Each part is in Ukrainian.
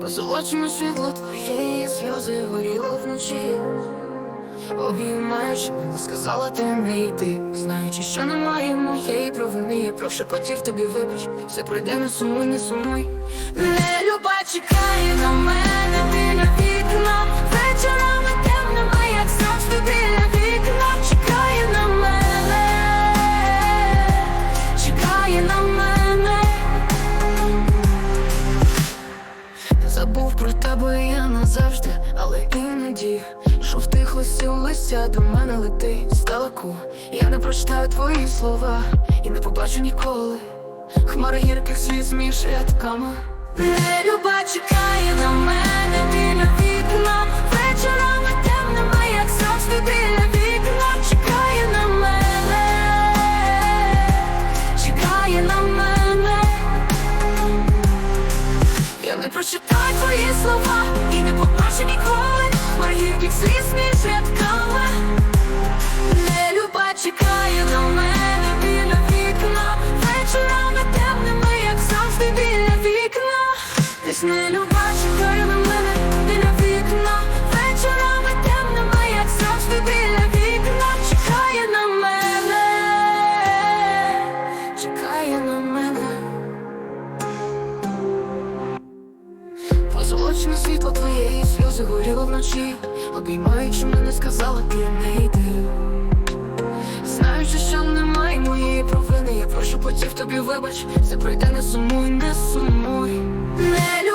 Позолочено світло твоєї сльози горіло вночі. Обіймаючи сказала ти не йти, Знаючи, що немає моєї провини прошепотів тобі вибач. Все пройде, не сумуй, не сумуй. Не люба чекає на мене біля вікна про тебе я назавжди, але іноді Що втихлося листя до мене летить здалеку Я не прочитаю твої слова і не побачу ніколи. Хмари гірких сліз між рядками. Не люба чекає на мене біля вікна. Вечорами темними, як завжди біля вікна. Чекає на мене, чекає на мене не прочитай твої слова і не побачу ніколи. Маргірких сліз між рядками. Не люба чекає на мене біля вікна. Вечорами темними, як завжди біля вікна. Десь не Позолочене світло твоєї сльози горіло вночі. Обіймаючи мене, сказала ти не йди Знаючи, що немає моєї провини. Я прошу потів тобі вибач. Все пройде, не сумуй, не сумуй. Не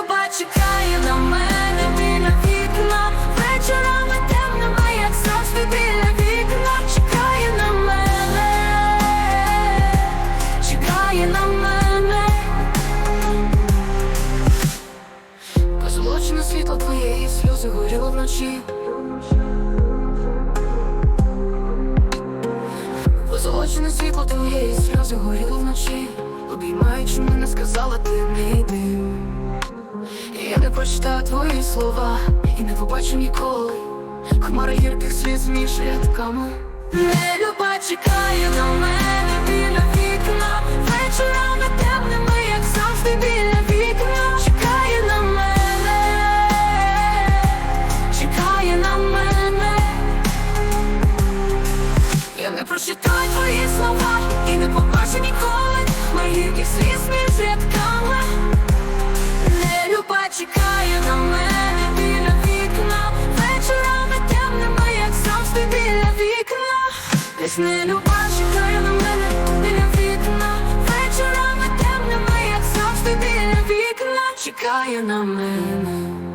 Позолочене світло твоєї сльози горіло вночі. Обіймаючи мене, сказала ти не йди Я не прочитаю твої слова і не побачу ніколи Хмари гірких сліз між рядками. Не люба чекає на мене біля вікна Моїх сліз між рядками Не люба чекає на мене біля вікна. Вечорами темними, як завжди біля вікна. Десь не люба чекає на мене біля вікна. Вечорами темними, як завжди біля вікна. Чекає на мене